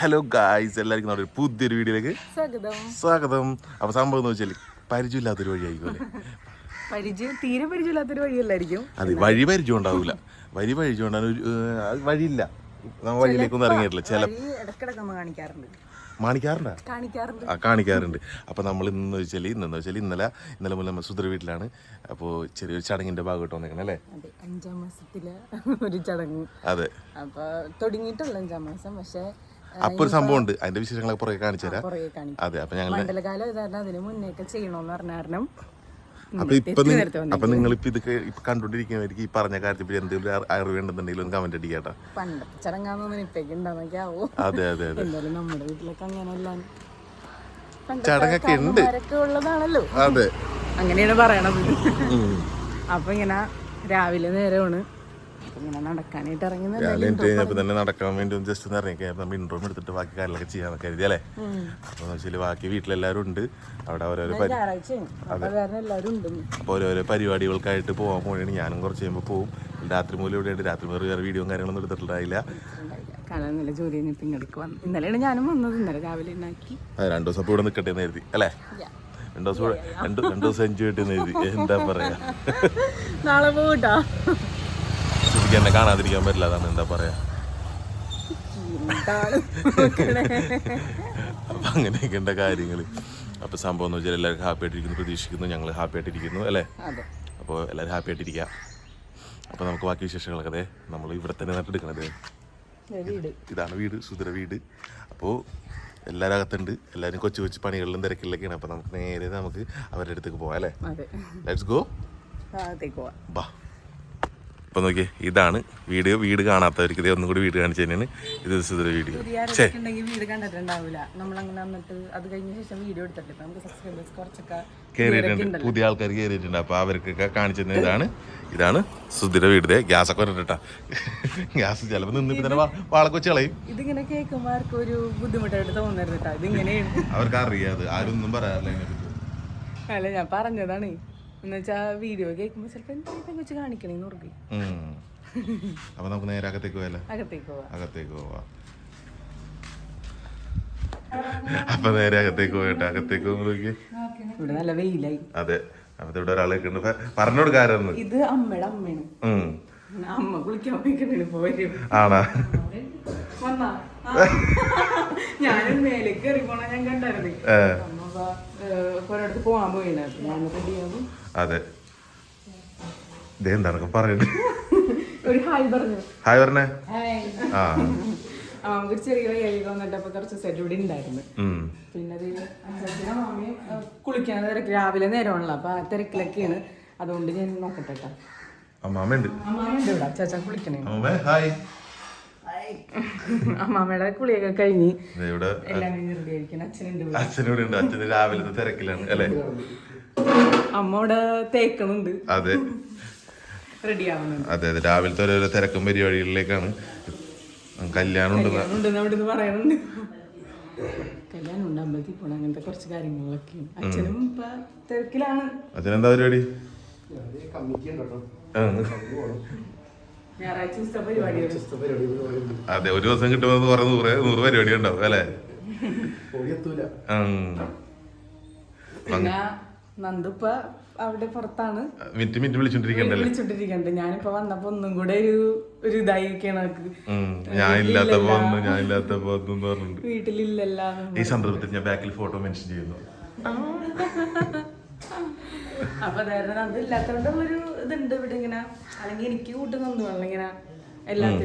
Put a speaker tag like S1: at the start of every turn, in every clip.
S1: Hello guys എല്ലാവർക്കും നമ്മുടെ പുതിയൊരു വീഡിയോയിലേക്ക്
S2: സ്വാഗതം.
S1: സ്വാഗതം. അപ്പോൾ സംഭവം എന്ന് വെച്ചാൽ പരിചയമില്ലാത്തൊരു വഴിയായിരിക്കും
S2: പരിചയം തീരെ പരിചയമില്ലാത്തൊരു വഴിയല്ലായിരിക്കും.
S1: അത് വഴി പരിചയം ഉണ്ടാവില്ല വഴി പരിചയം ഉണ്ടാകുന്ന വഴിയില്ല. നമ്മൾ വഴിയിലേക്കൊന്നും ഇറങ്ങിയിട്ടില്ല. ചില
S2: ഇടക്കിടക്ക് കാണിക്കാറുണ്ട്. കാണിക്കാറുണ്ട്?
S1: ആ കാണിക്കാറുണ്ട്. അപ്പോൾ നമ്മൾ ഇന്ന് വെച്ചാൽ ഇന്നെന്ന് വെച്ചാൽ ഇന്നലെ ഇന്നലെ മുതൽ നമ്മൾ സുധർ വീട്ടിലാണ്. അപ്പോൾ ചെറിയൊരു ചടങ്ങിന്റെ ഭാഗമായിട്ട് വന്നേക്കണം അല്ലേ?
S2: അതെ അഞ്ചാം മാസത്തിലെ ഒരു ചടങ്ങ്.
S1: അതെ.
S2: അപ്പൊ തുടങ്ങിയിട്ടുള്ള അഞ്ചാം മാസം. പക്ഷെ
S1: അപ്പോൾ ഒരു സംഭവം ഉണ്ട് അതിന്റെ വിശേഷങ്ങളൊക്കെ പുറകെ കാണിച്ചു തരാം. അതെ അപ്പൊ ഞങ്ങൾ
S2: മണ്ഡലകാലം ഇതായിരുന്നു അതിന് മുന്നേക്കെ ചെയ്യണോന്ന് പറഞ്ഞ കാരണം
S1: അപ്പൊ ഇപ്പൊ അപ്പൊ നിങ്ങൾ ഇപ്പൊ ഇത് ഇപ്പൊ കണ്ടോണ്ടിരിക്കുന്നവർക്ക് ഈ പറഞ്ഞ കാര്യത്തിൽ എന്തെങ്കിലും അറിവ് ഒന്ന് കമന്റ് അടിക്കട്ടെ
S2: പണ്ട് ഇപ്പൊക്കെ ആവോ?
S1: അതെ അതെ അതെ.
S2: നമ്മുടെ വീട്ടിലൊക്കെ അങ്ങനെയല്ല.
S1: ചടങ്ങൊക്കെ ഉണ്ട്.
S2: ഉള്ളതാണല്ലോ.
S1: അതെ.
S2: അങ്ങനെയാണ് പറയണത്. അപ്പൊ ഇങ്ങനെ രാവിലെ നേരമാണ് അപ്പൊ ഇങ്ങനെ നടക്കാനായിട്ട് ഇറങ്ങുന്നത്
S1: തന്നെ നടക്കാൻ വേണ്ടി ഒന്ന് ജസ്റ്റ് ഒന്ന് ഇറങ്ങി നമ്മൾ ഇൻട്രോം എടുത്തിട്ട് ബാക്കി കാര്യങ്ങളൊക്കെ ചെയ്യാൻ കരുതി അല്ലേ? അപ്പൊ വെച്ചാൽ ബാക്കി വീട്ടിലെല്ലാവരും ഉണ്ട്. അവിടെ ഓരോരോ
S2: അപ്പൊ
S1: പരിപാടികൾക്കായിട്ട് പോകാൻ പോകണേ ഞാനും കുറച്ച് കഴിയുമ്പോൾ പോകും രാത്രി മൂലം ഇവിടെയുണ്ട് രാത്രി വേറെ വീഡിയോ കാര്യങ്ങളൊന്നും എടുത്തിട്ടുണ്ടായില്ല.
S2: കാരണം ഇന്നലെ ജോലി കഴിഞ്ഞിട്ട് വന്നു ഇന്നലെയാണ് ഞാനും വന്നത്. ഇന്നലെ രാവിലെ ഉണ്ടാക്കി
S1: രണ്ടു ദിവസം ഇവിടെ നിൽക്കട്ടെ എന്ന് കരുതി. അല്ലേ? രണ്ടു ദിവസം രണ്ട് ദിവസം എൻജോയ് എന്ന് കരുതി. എന്താ പറയാ?
S2: നാളെ പോകട്ടാ
S1: ശരിക്കും എന്നെ കാണാതിരിക്കാൻ പറ്റില്ല അതാണ് എന്താ പറയാ. അപ്പൊ അങ്ങനെയൊക്കെ ഉണ്ട് കാര്യങ്ങൾ അപ്പൊ സംഭവം എന്ന് വെച്ചാൽ എല്ലാവരും ഹാപ്പി ആയിട്ടിരിക്കുന്നു പ്രതീക്ഷിക്കുന്നു ഞങ്ങൾ ഹാപ്പി ആയിട്ടിരിക്കുന്നു അല്ലേ? അപ്പോൾ എല്ലാവരും ഹാപ്പി ആയിട്ടിരിക്കാം. അപ്പോൾ നമുക്ക് ബാക്കി വിശേഷങ്ങളൊക്കെ അതെ നമ്മൾ ഇവിടെ തന്നെ നട്ടെടുക്കണത് ഇതാണ് വീട് സുധര വീട്. അപ്പോൾ എല്ലാവരും അകത്തുണ്ട് എല്ലാവരും കൊച്ചു കൊച്ചു പണികളിലും തിരക്കിലൊക്കെയാണ്. അപ്പോൾ നമുക്ക് നേരെ നമുക്ക് അവരുടെ അടുത്തേക്ക് പോകാം അല്ലേ? ലെറ്റ്സ് ഗോ
S2: പോവാം.
S1: ബാ. അപ്പോൾ നോക്കിയേ ഇതാണ് വീഡിയോ വീട് കാണാത്തവർക്ക് ഇതേ ഒന്നും കൂടി വീട് കാണിച്ചു തന്നെയാണ് ഇത് വീഡിയോ
S2: വീട്. കണ്ടിട്ടുണ്ടാവില്ല. നമ്മളങ്ങനെ വന്നിട്ട് അത് കഴിഞ്ഞ ശേഷം വീഡിയോ എടുത്തിട്ട് നമുക്ക് സബ്സ്ക്രൈബേഴ്സ് കുറച്ചൊക്കെ
S1: കയറിയിട്ടുണ്ട് പുതിയ ആൾക്കാർ കയറിയിട്ടുണ്ട് അപ്പോൾ അവർക്കൊക്കെ കാണിച്ചു തന്നെ ഇതാണ്. ഇതാണ് സുധിര വീട്. ഗ്യാസ് ഒക്കെ വരട്ടാ ഗ്യാസ് ചിലപ്പോൾ നിന്നിട്ട് തന്നെ വാ- കളയും.
S2: ഇതിങ്ങനെ കേൾക്കുമ്പോൾ ആർക്കും ഒരു ബുദ്ധിമുട്ടായിട്ട് തോന്നരുത് കേട്ടോ ഇതിങ്ങനെയാണ്
S1: അവർക്ക് അറിയാതെ ആരും ഒന്നും പറയാറില്ല
S2: അല്ല ഞാൻ പറഞ്ഞതാണ്. എന്ന് വെച്ചാൽ വീഡിയോ കേൾക്കുമ്പോൾ ചിലപ്പോൾ എന്തെങ്കിലും വെച്ച് കാണിക്കണേന്ന് ഓർക്കും
S1: ഉം. അപ്പൊ നമുക്ക് നേരെ അകത്തേക്ക് പോയാലോ?
S2: അകത്തേക്ക് പോവാം.
S1: അകത്തേക്ക് പോവാം. അപ്പൊ നേരെ അകത്തേക്ക് പോയിട്ട് അകത്തേക്ക്
S2: ഇവിടെ നല്ല വെയിലായി.
S1: അതെ. അപ്പൊ ഇവിടെ ഒരാളെ ഉണ്ട് പറഞ്ഞു കൊടുക്കാരെന്ന്
S2: ഇത് അമ്മയുടെ അമ്മയാണ്. അമ്മ കുളിക്കാൻ പോയിക്കണേ വരും
S1: ആണാ?
S2: വന്നാ. ഞാൻ ഞാനും മേലേക്ക് കയറി പോണ ഞാൻ കണ്ടായിരുന്നു അമ്മ ഒരിടത്ത് പോവാൻ പോയിന്. ഞാൻ റെഡിയാകും
S1: അതെ. ഇതേ എന്താണൊക്കെ പറയുന്നത്
S2: ഒരു ഹായ് പറഞ്ഞു.
S1: ഹായ് പറഞ്ഞേ. ആ.
S2: ഒരു ചെറിയ വയ്യായി വന്നിട്ടപ്പോ കുറച്ച് സെറ്റ് ഇവിടെ ഉണ്ടായിരുന്നു. പിന്നെ അത് അച്ഛനും മാമയും കുളിക്കാൻ തിരക്ക് രാവിലെ നേരമാണല്ലോ അപ്പൊ ആ തിരക്കിലൊക്കെയാണ്. അതുകൊണ്ട് ഞാൻ നോക്കട്ടെ കേട്ടോ
S1: അമ്മാമ്മയുണ്ട്
S2: അമ്മാമ്മയുണ്ട് ഇവിടെ. അച്ചാച്ച കുളിക്കണേ.
S1: ഹായ്.
S2: അമ്മാമ്മയുടെ കുളിയൊക്കെ കഴിഞ്ഞ് എല്ലാം കഴിഞ്ഞ് അച്ഛനുണ്ട്.
S1: അച്ഛനോട് ഉണ്ട് അച്ഛന് രാവിലത്തെ തിരക്കിലാണ് അല്ലേ?
S2: തേക്കണുണ്ട്.
S1: അതെ. അതെ അതെ. രാവിലത്തെ ഓരോരോ തിരക്കും പരിപാടികളിലേക്കാണ്. കല്യാണം ഉണ്ട്
S2: ഉണ്ടെന്ന് കല്യാണം ഉണ്ട് അമ്പലത്തിൽ പോണം അങ്ങനത്തെ കുറച്ച് കാര്യങ്ങളൊക്കെ അച്ഛനും ഇപ്പൊ തിരക്കിലാണ്.
S1: അച്ഛനെന്താ പരിപാടി? അതെ ഒരു ദിവസം കിട്ടുമ്പോൾ കുറെ നൂറ് നൂറ് പരിപാടി ഉണ്ടാവും അല്ലേ.
S2: പിന്നെ നന്ദു ഇപ്പൊ അവിടെ പുറത്താണ്.
S1: മിനിറ്റ് മിനിറ്റ് വിളിച്ചോണ്ടിരിക്കണ്ടല്ലേ?
S2: വിളിച്ചോണ്ടിരിക്കണ്ട്. ഞാനിപ്പോ വന്നപ്പോ ഒന്നും കൂടെ ഒരു ഒരു ഇതായിരിക്കണം
S1: ഒന്നും പറഞ്ഞിട്ടുണ്ട്
S2: വീട്ടിലില്ലല്ല
S1: ഈ സന്ദർഭത്തിൽ ഞാൻ ബാക്കിൽ ഫോട്ടോ മെൻഷൻ ചെയ്യുന്നു.
S2: അപ്പൊ അതായത് അത് ഇല്ലാത്തതുകൊണ്ട് ഒരു ഇതുണ്ട് ഇവിടെ ഇങ്ങനെ. അല്ലെങ്കിൽ എനിക്ക് കൂട്ടുന്നു ഇങ്ങനെ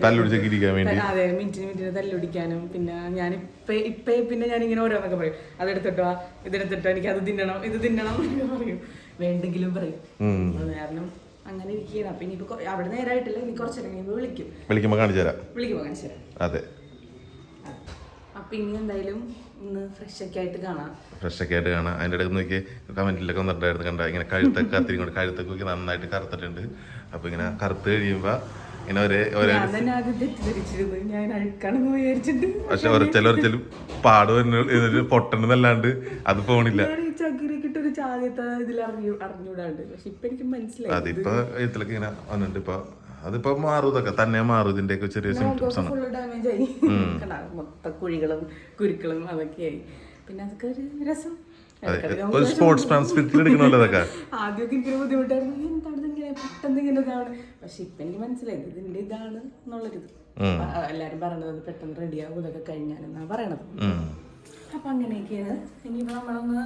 S1: തല്ലുടിച്ചൊക്കെ വേണ്ടി.
S2: അതെ മിനിറ്റിന് മിനിറ്റിന് തല്ലുടിക്കാനും പിന്നെ ഞാൻ ഇപ്പൊ ഇപ്പൊ പിന്നെ ഞാൻ ഇങ്ങനെ ഓരോന്നൊക്കെ പറയും. അതെടുത്തിട്ടോ ഇതെടുത്തിട്ടോ എനിക്ക് അത് തിന്നണം ഇത് തിന്നണം എന്നൊക്കെ പറയും. വേണ്ടെങ്കിലും പറയും. അത് കാരണം അങ്ങനെ ഇരിക്കുകയാണ്. അപ്പൊ ഇനിയിപ്പോ അവിടെ നേരമായിട്ടില്ല ഇനി കുറച്ചു കഴിയുമ്പോൾ വിളിക്കും.
S1: വിളിക്കുമ്പോ കാണിച്ചു തരാം.
S2: വിളിക്കും കാണിച്ചു തരാം.
S1: അതെ.
S2: അപ്പൊ ഇനി എന്തായാലും ഒന്ന് ഫ്രഷ് ഒക്കെ ആയിട്ട് കാണാം.
S1: ഫ്രഷ് ഒക്കെ ആയിട്ട് കാണാം. അതിന്റെ ഇടയ്ക്ക് നോക്കി കമന്റിലൊക്കെ വന്നിട്ടുണ്ടായിരുന്നു കണ്ട? ഇങ്ങനെ കഴുത്തൊക്കെ കത്തിരി കൊണ്ട് കഴുത്തൊക്കെ നന്നായിട്ട് കറുത്തിട്ടുണ്ട്. അപ്പൊ ഇങ്ങനെ കറുത്ത് കഴിയുമ്പോ ഇങ്ങനെ ഒരേ ഒരേ പക്ഷെ ഒരച്ചലും പാട് വരുന്ന പൊട്ടണെന്നല്ലാണ്ട് അത് പോണില്ല.
S2: ഒരു
S1: അതിപ്പോ ഇതിലൊക്കെ ഇങ്ങനെ വന്നിട്ട് ഇപ്പൊ അതിപ്പോ മാറും ഇതൊക്കെ തന്നെ മാറും. ഇതിന്റെയൊക്കെ ചെറിയ സിംറ്റംസ് ആണ്.
S2: മൊത്ത കുഴികളും കുരുക്കളും അതൊക്കെയായി. പിന്നെ അതൊക്കെ ഒരു രസം.
S1: ഒരു സ്പോർട്സ് മാൻ സ്പിരിറ്റിൽ എടുക്കണമല്ലോ ഇതൊക്കെ
S2: ആദ്യമൊക്കെ എനിക്കൊരു ബുദ്ധിമുട്ടായിരുന്നു. എന്താണ് ഇതിങ്ങനെ പെട്ടെന്ന് ഇങ്ങനെ ഇതാണ്. പക്ഷെ ഇപ്പൊ എനിക്ക് മനസ്സിലായി ഇത് ഇതിന്റെ ഇതാണ് എന്നുള്ളൊരിത്. എല്ലാരും പറയണത് പെട്ടെന്ന് റെഡിയാകും ഇതൊക്കെ കഴിഞ്ഞാലെന്നാ പറയണത്. അപ്പൊ അങ്ങനെയൊക്കെയാണ്. ഇനിയിപ്പോ നമ്മളൊന്ന്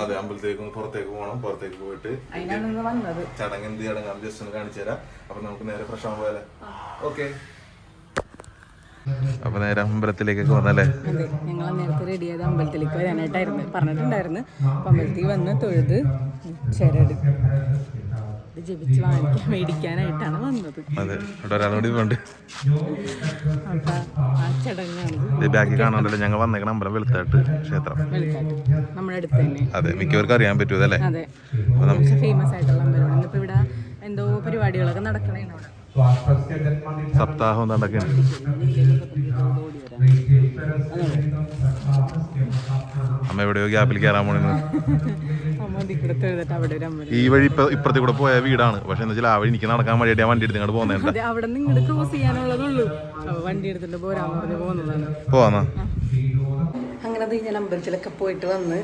S1: അതെ അമ്പലത്തിലേക്ക് പുറത്തേക്ക് പോകണം പുറത്തേക്ക് പോയിട്ട് ചടങ്ങ് എന്ത് ചടങ്ങ് ജസ്റ്റ് ഒന്ന് കാണിച്ചു തരാം അപ്പൊ നമുക്ക് നേരെ ഫ്രഷ് ആവാൻ പോയാലേ ഓക്കെ അപ്പൊ നേരെ അമ്പലത്തിലേക്കൊക്കെ വന്നല്ലേ?
S2: ഞങ്ങൾ നേരത്തെ റെഡി ചെയ്ത് അമ്പലത്തിലേക്ക് വരാനായിട്ടായിരുന്നു. പറഞ്ഞിട്ടുണ്ടായിരുന്നു. അപ്പൊ അമ്പലത്തിൽ വന്ന് തൊഴുത് ചരട് ജപിച്ച് വാങ്ങിക്കാൻ മേടിക്കാനായിട്ടാണ് വന്നത്.
S1: അതെ അവിടെ ഒരാളോട് കൂടി ഉണ്ട്.
S2: അപ്പൊ ആ ചടങ്ങാണ്.
S1: ഇത് ബാക്കി കാണാണ്ടല്ലോ ഞങ്ങൾ വന്നേക്കണ അമ്പലം വെളുത്താട്ട് ക്ഷേത്രം.
S2: നമ്മുടെ അടുത്ത് തന്നെ.
S1: അതെ മിക്കവർക്കും അറിയാൻ പറ്റൂ അല്ലേ
S2: അതെ ഫേമസ് ആയിട്ടുള്ള അമ്പലമാണ്. ഇന്നിപ്പോ ഇവിടെ എന്തോ പരിപാടികളൊക്കെ നടക്കണേ അവിടെ
S1: സപ്താഹം നടക്കുന്നു അമ്മ എവിടെയോ ഗ്യാപ്പിൽ കയറാൻ പോണെന്ന്. ഈ വഴി ഇപ്പൊ ഇപ്പുറത്തെ കൂടെ പോയ വീടാണ്. പക്ഷെ എന്താ വെച്ചാൽ ആ വഴി എനിക്ക് നടക്കാൻ വഴിയായിട്ട് ഞാൻ വണ്ടി എടുത്ത് ഇങ്ങോട്ട് പോകുന്നുണ്ട്
S2: അതെ അവിടെ നിന്ന് ഇങ്ങോട്ട് ക്രോസ് ചെയ്യാനുള്ളതുള്ളൂ. അപ്പൊ വണ്ടി എടുത്തിട്ട് പോരാന്ന് പറഞ്ഞ് പോകുന്നതാണ്.
S1: പോവാന്നാ?
S2: അങ്ങനെ ഞാൻ അമ്പലത്തിലൊക്കെ പോയിട്ട് വന്ന്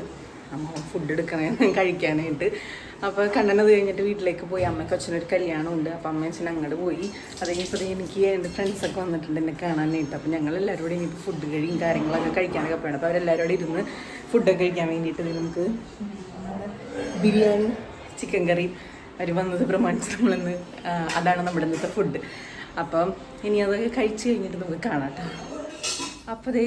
S2: അമ്മ ഫുഡ് എടുക്കണേ കഴിക്കാനായിട്ട്. അപ്പോൾ കണ്ണനത് കഴിഞ്ഞിട്ട് വീട്ടിലേക്ക് പോയി. അമ്മയ്ക്ക് അച്ഛനൊരു കല്യാണമുണ്ട്. അപ്പോൾ അമ്മ അച്ഛൻ അങ്ങോട്ട് പോയി. അത് കഴിഞ്ഞപ്പോൾ എനിക്ക് എന്റെ ഫ്രണ്ട്സൊക്കെ വന്നിട്ടുണ്ട് എന്നെ കാണാനായിട്ട്. അപ്പോൾ ഞങ്ങൾ എല്ലാവരും കൂടി ഇനിയിപ്പോൾ ഫുഡ് കഴിയും കാര്യങ്ങളൊക്കെ കഴിക്കാനൊക്കെ പോകണം അപ്പോൾ അവരെല്ലാവരും കൂടി ഇരുന്ന് ഫുഡൊക്കെ കഴിക്കാൻ വേണ്ടിയിട്ട് നമുക്ക് ബിരിയാണി ചിക്കൻ കറി അവർ വന്നത് പ്രമാണിച്ച് നമ്മളിന്ന് അതാണ് നമ്മുടെ ഇന്നത്തെ ഫുഡ് അപ്പം ഇനി അതൊക്കെ കഴിച്ച് കഴിഞ്ഞിട്ട് നമുക്ക് കാണാം കേട്ടോ. അപ്പോൾ ദേ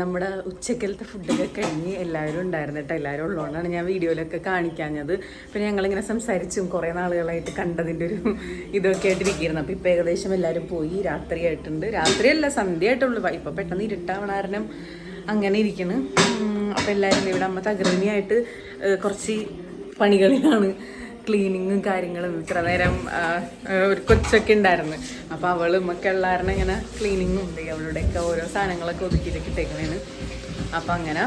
S2: നമ്മുടെ ഉച്ചക്കലത്തെ ഫുഡൊക്കെ കഴിഞ്ഞ് എല്ലാവരും ഉണ്ടായിരുന്നു കേട്ടോ. എല്ലാവരും ഉള്ളതുകൊണ്ടാണ് ഞാൻ വീഡിയോയിലൊക്കെ കാണിക്കാഞ്ഞത്. പിന്നെ ഞങ്ങളിങ്ങനെ സംസാരിച്ചും കുറേ നാളുകളായിട്ട് കണ്ടതിന്റെ ഒരു ഇതൊക്കെ ആയിട്ടിരിക്കുന്നു അപ്പോൾ ഇപ്പോൾ ഏകദേശം എല്ലാവരും പോയി രാത്രിയായിട്ടുണ്ട് രാത്രിയല്ല സന്ധ്യയായിട്ടുള്ളൂ ഇപ്പോൾ പെട്ടെന്ന് ഇരുട്ടാവണ കാരണം അങ്ങനെ ഇരിക്കുന്നു അപ്പോൾ എല്ലാവരും ഇവിടെ അമ്മ തകർന്നിയായിട്ട് കുറച്ച് പണികളിലാണ് ക്ലീനിങ്ങും കാര്യങ്ങളും ഇത്ര നേരം ഒരു കൊച്ചൊക്കെ ഉണ്ടായിരുന്നു. അപ്പോൾ അവളും ഒക്കെ ഉള്ളാരണം ഇങ്ങനെ ക്ലീനിങ്ങും ഉണ്ട്. അവളുടെയൊക്കെ ഓരോ സാധനങ്ങളൊക്കെ ഒതുക്കിയിട്ടൊക്കെ ഇട്ടേക്കണേന് അപ്പം അങ്ങനെ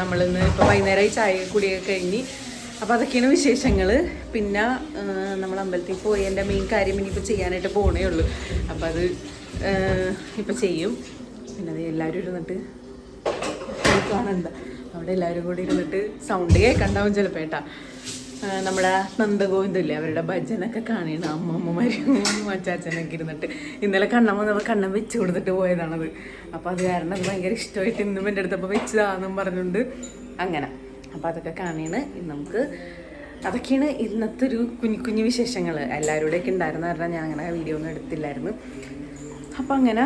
S2: നമ്മളിന്ന് ഇപ്പോൾ വൈകുന്നേരമായി ചായ കുടിയൊക്കെ കഴിഞ്ഞ്. അപ്പോൾ അതൊക്കെയാണ് വിശേഷങ്ങൾ പിന്നെ നമ്മൾ അമ്പലത്തിൽ പോയി എന്റെ മെയിൻ കാര്യം ഇനിയിപ്പോൾ ചെയ്യാനായിട്ട് പോകണേ ഉള്ളൂ. അപ്പോൾ അത് ഇപ്പം ചെയ്യും. പിന്നെ അത് എല്ലാവരും ഇരുന്നിട്ട് കാണണ്ട അവിടെ എല്ലാവരും കൂടി ഇരുന്നിട്ട് സൗണ്ട് കേൾക്കണ്ടാവും ആ, നമ്മുടെ നന്ദഗോവിന്ദല്ലേ അവരുടെ ഭജനൊക്കെ കാണണം അമ്മമ്മമാരും അച്ചാച്ചനൊക്കെ ഇരുന്നിട്ട്. ഇന്നലെ കണ്ണം വന്നപ്പോൾ കണ്ണം വെച്ച് കൊടുത്തിട്ട് പോയതാണത്. അപ്പോൾ അത് കാരണം അത് ഭയങ്കര ഇഷ്ടമായിട്ട് ഇന്നും എന്റെ അടുത്തപ്പോൾ വെച്ചതാണെന്നും പറഞ്ഞുകൊണ്ട് അങ്ങനെ. അപ്പോൾ അതൊക്കെ കാണീണ് ഇന്ന് നമുക്ക് അതൊക്കെയാണ് ഇന്നത്തെ ഒരു കുഞ്ഞു കുഞ്ഞു വിശേഷങ്ങൾ എല്ലാവരുടെയൊക്കെ ഉണ്ടായിരുന്ന കാരണം ഞാൻ അങ്ങനെ വീഡിയോ ഒന്നും എടുത്തില്ലായിരുന്നു. അപ്പം അങ്ങനെ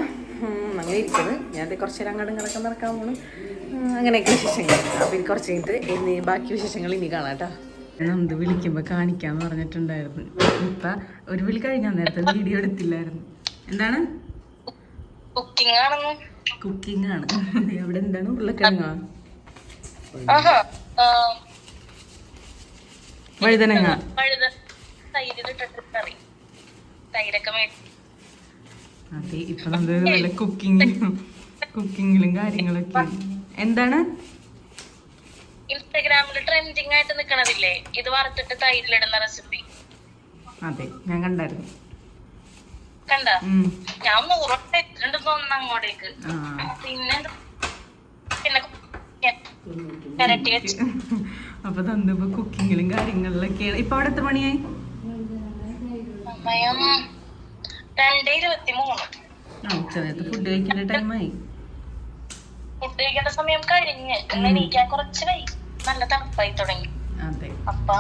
S2: അങ്ങനെ ഇരിക്കുന്നത് ഞാൻ കുറച്ച് നേരം അങ്ങോട്ടും ഇങ്ങോട്ടൊക്കെ നടക്കാൻ പോകണം അങ്ങനെയൊക്കെ വിശേഷങ്ങൾ. അപ്പം ഇനി കുറച്ച് കഴിഞ്ഞിട്ട് ഇനി ബാക്കി വിശേഷങ്ങൾ ഇനി കാണാം കേട്ടോ. നന്ദി വിളിക്കുമ്പോൾ കാണിക്കാന്ന് പറഞ്ഞിട്ടുണ്ടായിരുന്നു. ഇപ്പൊ ഒരു വിളി കഴിഞ്ഞ നേരത്തെ വീഡിയോ എടുത്തില്ലായിരുന്നു. എന്താണ്?
S3: കുക്കിംഗ്
S2: ആണ് അവിടെ എന്താണ് ഉരുളക്കിഴങ്ങ? വഴുതനങ്ങ. അതെ ഇപ്പൊ നല്ല കുക്കിംഗ് കുക്കിങ്ങിലും കാര്യങ്ങളൊക്കെ. എന്താണ്?
S3: ഇൻസ്റ്റഗ്രാമിൽ ട്രെൻഡിങ് ആയിട്ട് നിക്കണതില്ലേ? ഇത് വറുത്തിട്ട് തൈരിലിടുന്ന റെസിപ്പി
S2: അതെ ഞാൻ കണ്ടായിരുന്നു.
S3: കണ്ട. ഞാൻ നൂറോട്ട് ഇട്ടിട്ടുണ്ട് തോന്നുന്നു അങ്ങോട്ടേക്ക്. പിന്നെ പിന്നെ കരട്ടി വെച്ച്.
S2: അപ്പൊ തന്നിപ്പോ കുക്കിങ്ങിലും കാര്യങ്ങളിലൊക്കെയാണ്. ഇപ്പൊ അവിടെ എത്ര മണിയായി?
S3: സമയം രണ്ട് ഇരുപത്തി മൂന്ന്
S2: ഉച്ചനേരത്ത് ഫുഡ് കഴിക്കേണ്ട ടൈമായി
S3: ഫുഡ് കഴിക്കേണ്ട സമയം കഴിഞ്ഞ് ഇന്ന് എണീക്കാൻ കുറച്ച് വൈ നല്ല തണുപ്പായി തുടങ്ങി. അപ്പൊ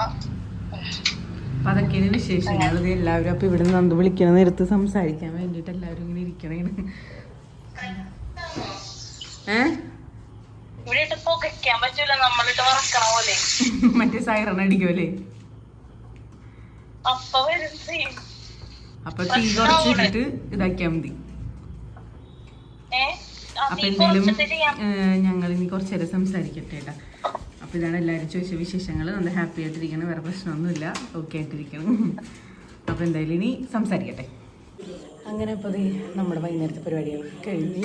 S2: അതൊക്കെ അതൊക്കെയാണ് വിശേഷങ്ങൾ എല്ലാവരും അപ്പൊ ഇവിടെ നന്ദു വിളിക്കണ നേരത്ത് സംസാരിക്കാൻ വേണ്ടിട്ട് എല്ലാവരും ഇങ്ങനെ
S3: ഇരിക്കണേ
S2: മറ്റേ സൈറൺ അടിക്കുമല്ലേ
S3: അപ്പൊ
S2: തീ കുറച്ചിട്ടിട്ട് ഇതാക്കിയാ മതി. അപ്പൊ എന്തായാലും ഞങ്ങൾ ഇനി കുറച്ച് നേരം സംസാരിക്കട്ടെ കേട്ടാ അപ്പൊ ഇതാണ് എല്ലാവരും ചോദിച്ച വിശേഷങ്ങൾ നല്ല ഹാപ്പി ആയിട്ടിരിക്കണം. വേറെ പ്രശ്നമൊന്നുമില്ല. ഓക്കെ ആയിട്ടിരിക്കണം അപ്പൊ എന്തായാലും ഇനി സംസാരിക്കട്ടെ. അങ്ങനെ ഇപ്പൊ ദേ നമ്മുടെ വൈകുന്നേരത്തെ പരിപാടികളൊക്കെ കഴിഞ്ഞ്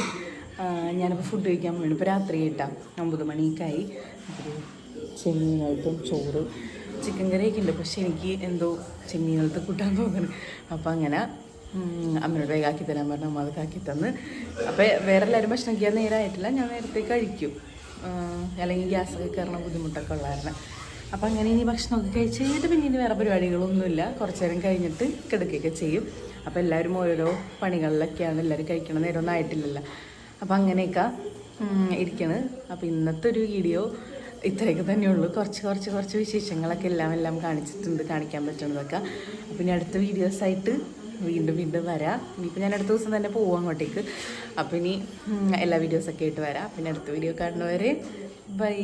S2: ഞാനിപ്പോൾ ഫുഡ് കഴിക്കാൻ വേണ്ടി ഇപ്പോൾ രാത്രി കേട്ടാം ഒമ്പത് മണിയൊക്കെയായി അപ്പോൾ ചെമ്മീനായിട്ടും ചോറ് ചിക്കൻ കറിയൊക്കെ ഉണ്ട്. പക്ഷെ എനിക്ക് എന്തോ ചെമ്മീനകത്ത് കൂട്ടാൻ തോന്നുന്നു അപ്പം അങ്ങനെ അമ്മയോട് ആക്കി തരാൻ പറഞ്ഞു അമ്മ ആക്കി തന്ന്. അപ്പം വേറെ എല്ലാവരും ഭക്ഷണം കഴിക്കാൻ നേരമായിട്ടില്ല ഞാൻ നേരത്തെ കഴിക്കും. അല്ലെങ്കിൽ ഗ്യാസൊക്കെ കയറണ ബുദ്ധിമുട്ടൊക്കെ ഉള്ളായിരുന്നു. അപ്പം അങ്ങനെ ഇനി ഭക്ഷണമൊക്കെ കഴിച്ച് കഴിഞ്ഞിട്ട് പിന്നെ ഇനി വേറെ പരിപാടികളൊന്നുമില്ല. കുറച്ച് നേരം കഴിഞ്ഞിട്ട് കിടക്കുകയൊക്കെ ചെയ്യും. അപ്പോൾ എല്ലാവരും ഓരോരോ പണികളിലൊക്കെയാണ് എല്ലാവരും കഴിക്കണ നേരമൊന്നും ആയിട്ടില്ലല്ലോ. അപ്പം അങ്ങനെയൊക്കെ ഇരിക്കണത് ഇരിക്കണ്. അപ്പോൾ ഇന്നത്തെ ഒരു വീഡിയോ ഇത്രയൊക്കെ തന്നെയുള്ളൂ കുറച്ച് കുറച്ച് കുറച്ച് വിശേഷങ്ങളൊക്കെ എല്ലാം എല്ലാം കാണിച്ചിട്ടുണ്ട് കാണിക്കാൻ പറ്റുന്നതൊക്കെ. ഇനി അടുത്ത വീഡിയോസായിട്ട് വീണ്ടും വീണ്ടും വരാം. ഇനിയിപ്പോൾ ഞാൻ അടുത്ത ദിവസം തന്നെ പോവാം അങ്ങോട്ടേക്ക്. അപ്പോൾ ഇനി എല്ലാ വീഡിയോസൊക്കെ ആയിട്ട് വരാം. പിന്നെ അടുത്ത വീഡിയോ കാണുന്നവരെ ബൈ